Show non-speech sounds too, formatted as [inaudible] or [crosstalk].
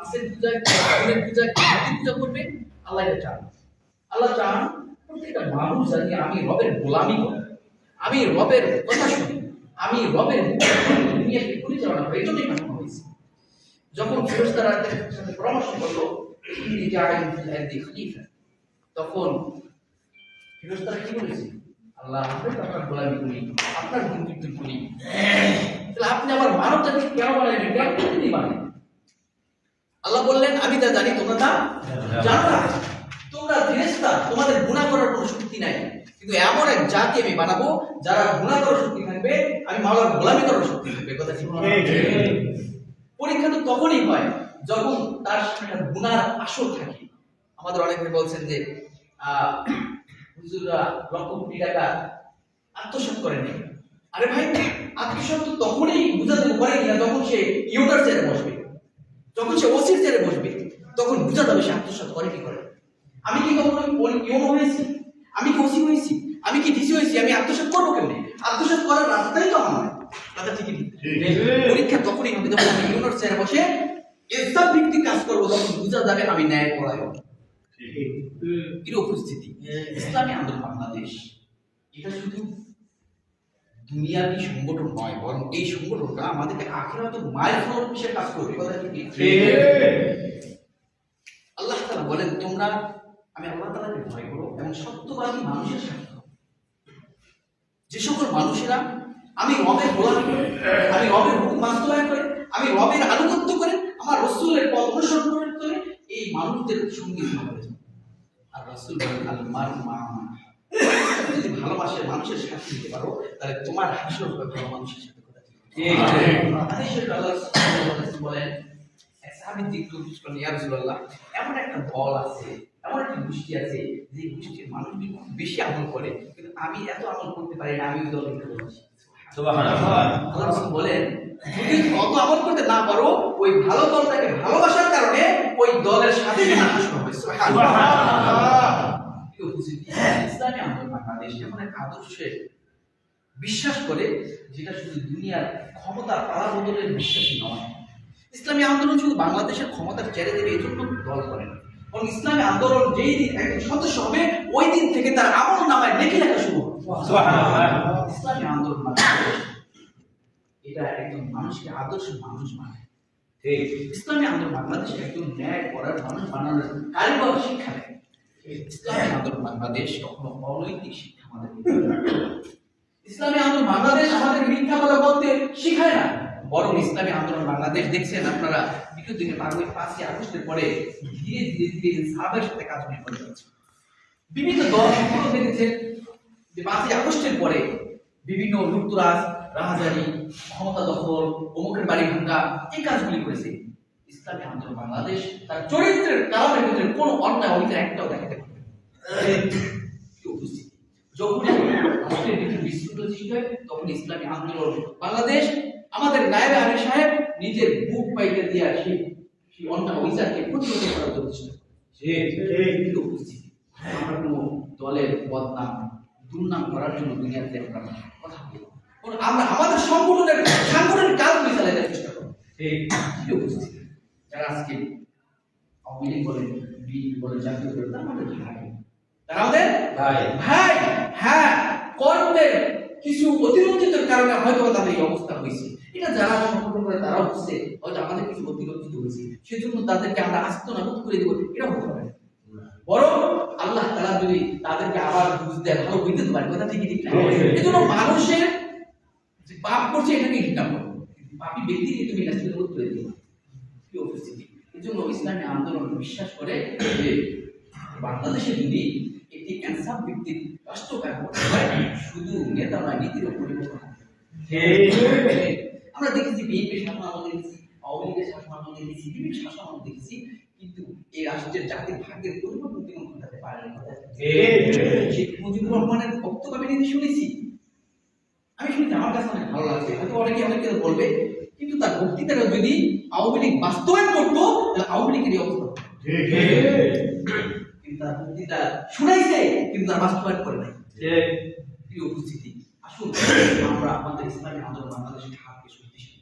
মাছের পূজা ফুলের পূজা মূর্তি পূজা করবে আল্লাহ চান। আল্লাহ চান প্রত্যেকটা মানুষ জানি আমি রবের গোলামি করি আমি রবের কথা শুনি, আমি রবের দুনিয়াকে পরিচালনা করি এই জন্যই হয়েছে যখন ফেরস্তারা সাথে পরামর্শ করল তখন ফেরস্তারা কি বলেছে? আল্লাহ আপনার গোলামি করি, আপনার কীর্তন করি। তাহলে আপনি আমার মানব জাতি কেন বানাইলেন কেন প্রতিনি বানাই আল্লাহ বললেন আমি তা জানি তোমরা তা জানো না। তোমরা ফেরেশতা তোমাদের গুনাহ করার কোনো শক্তি নাই। কিন্তু এমন এক জাতি আমি বানাবো যারা গুনাহ করার শক্তি থাকবে আমি মাওলার গোলামি করার শক্তি থাকবে। কথা ঠিক পরীক্ষা তো তখনই হয় যখন তার সামনে গুনার আসল থাকে। আমাদের অনেকে বলছেন যে আহ, হুজুররা লক্ষ কোটি টাকা আত্মসাৎ করেন। আরে ভাই আত্মসাৎ তো তখনই বুঝাতে পারে কিনা যখন সে ইউটার চেয়ারে বসবে। যখন সে ওসির চেয়ারে বসবে। তখন বুঝা যাবে সে আত্মসাৎ করে কি করে। আমি কি কখনো হয়েছি? আমি কি ওসি হয়েছি? আমি কি ডিসি হয়েছি? আমি আত্মসাৎ করব কেমনি? আত্মসাৎ করার রাস্তাই তো আমার। কথা ঠিকই ঠিক। পরীক্ষা তখনই হবে যখন আমি ইউনোর চেয়ারে বসে এসব ভিত্তিক কাজ করব তখন বুঝা যাবে আমি ন্যায় পড়ায় এর উপস্থিতি। ইসলামী আন্দোলন বাংলাদেশ। এটা শুধু দুনিয়াবি সংগঠন নয় বরং এই সংগঠনটা আমাদেরকে আখেরাত মাইল ফলক হিসেবে কাজ করবে কথা কি আল্লাহ তাআলা বলেন তোমরা আমি আল্লাহ তাআলাকে ভয় করো এবং সত্যবাদী মানুষের সাথে যে সকল মানুষেরা আমি রবের গোলামি করে আমি রবের হুকুম বাস্তবায়ন করে আমি রবের আনুগত্য করে আমার রসুলের পথ অনুসরণ করে করে এই মানুষদের সঙ্গে হবে আর রসুল বলেন আল মার মা যদি ভালোবাসে মানুষের সাথে দিতে পারো তাহলে তোমার হাসর হবে ভালো মানুষের সাথে কথা বলেন জিজ্ঞেস ইয়া রাসূলুল্লাহ এমন একটা দল আছে এমন একটা গোষ্ঠী আছে যে গোষ্ঠীর মানুষগুলো খুব বেশি আমল করে কিন্তু আমি এত আমল করতে পারি না আমি ভালোবাসি। বলেন যদি অত আমল করতে না পারো ওই ভালো দলটাকে ভালোবাসার কারণে ওই দলের সাথে [laughs] হাসর হবে সুবহানাল্লাহ কেউ বুঝে কি? ইসলামী আন্দোলন বাংলাদেশ এমন এক আদর্শে বিশ্বাস করে যেটা শুধু দুনিয়ার ক্ষমতা পালা বদলের বিশ্বাসী নয়। ইসলামী আন্দোলন শুধু বাংলাদেশের ক্ষমতার চেড়ে দেবে এই জন্য দল করে না। বরং ইসলামী আন্দোলন যেই দিন একজন সদস্য হবে ওই দিন থেকে তার আমল নামায় লেখে লেখা শুরু ইসলামী আন্দোলন বাংলাদেশ এটা একজন মানুষকে আদর্শ মানুষ বানায় ইসলামী আন্দোলন বাংলাদেশ একজন ন্যায় করার মানুষ বানানোর কারিগর শিক্ষা দেয়। ইসলামী আন্দোলন বাংলাদেশ কখনো অনৈতিক শিক্ষা আমাদের ইসলামী আন্দোলন বাংলাদেশ আমাদের মিথ্যা কথা বলতে শিখায় না। বরং ইসলামী আন্দোলন বাংলাদেশ দেখছেন আপনারা, বিগত দিনে পাঁচই পাঁচই আগস্টের পরে ধীরে ধীরে ধীরে সাবের সাথে কাজ করে যাচ্ছে। বিভিন্ন দল সম্পূর্ণ দেখেছেন যে পাঁচই আগস্টের পরে বিভিন্ন লুপ্তরাজ রাহাজারি, ক্ষমতা দখল, অমুকের বাড়ি ভাঙ্গা এই কাজগুলি করেছে। ইসলামী আন্দোলন বাংলাদেশ তার চরিত্রের কারণের ভিতরে কোনো অন্যায় অবিচার একটাও দেখাতে বাংলাদেশ আমাদের বদনাম দুর্নাম করার জন্য বলি আমাদের সংগঠনের সাংগঠনিক যারা আজকে বলেন জাতীয় তারা আমাদের ভাই হ্যাঁ কর্মের কিছু অতিরঞ্জিতের কারণে হয়তো তাদের এই অবস্থা হয়েছে। এটা যারা সংগঠন করে তারা হচ্ছে হয়তো আমাদের কিছু অতিরঞ্জিত হয়েছে। সেজন্য তাদেরকে আমরা আস্ত নাবুদ করে দেবো। এটা হতে পারে। বরং আল্লাহ তারা যদি তাদেরকে আবার বুঝ দেয় ভালো বুঝতে পারে কথা ঠিকই ঠিক না। এই জন্য মানুষের যে পাপ করছে এটাকে ঘৃণা করো পাপী ব্যক্তিকে তুমি নাস্তিক করে দিও কি উপস্থিতি এই জন্য ইসলামী আন্দোলন বিশ্বাস করে যে বাংলাদেশে যদি একটি ভিত্তিক রাষ্ট্র শুধু নেতা নয় নীতির পরিবর্তন আমরা দেখেছি বিএনপি শাসন আমল দেখেছি আওয়ামী লীগের শাসন আমল দেখেছি বিভিন্ন শাসন আমল দেখেছি কিন্তু এই রাষ্ট্রের জাতির ভাগ্যের পরিবর্তন তিনি ঘটাতে পারেন শেখ মুজিবুর রহমানের বক্তব্য আমি নিজে শুনেছি। আমি শুনেছি আমার কাছে অনেক ভালো লাগছে। হয়তো অনেকে অনেকে বলবে কিন্তু তার বক্তৃতাটা যদি আওয়ামী লীগ বাস্তবায়ন করতো তাহলে আওয়ামী লীগের এই অবস্থা। তার বক্তৃতা শুনাইছে কিন্তু তার বাস্তবায়ন করে নাই। প্রিয় উপস্থিতি আসুন আমরা আমাদের ইসলামী আন্দোলন বাংলাদেশের হাতকে শক্তিশালী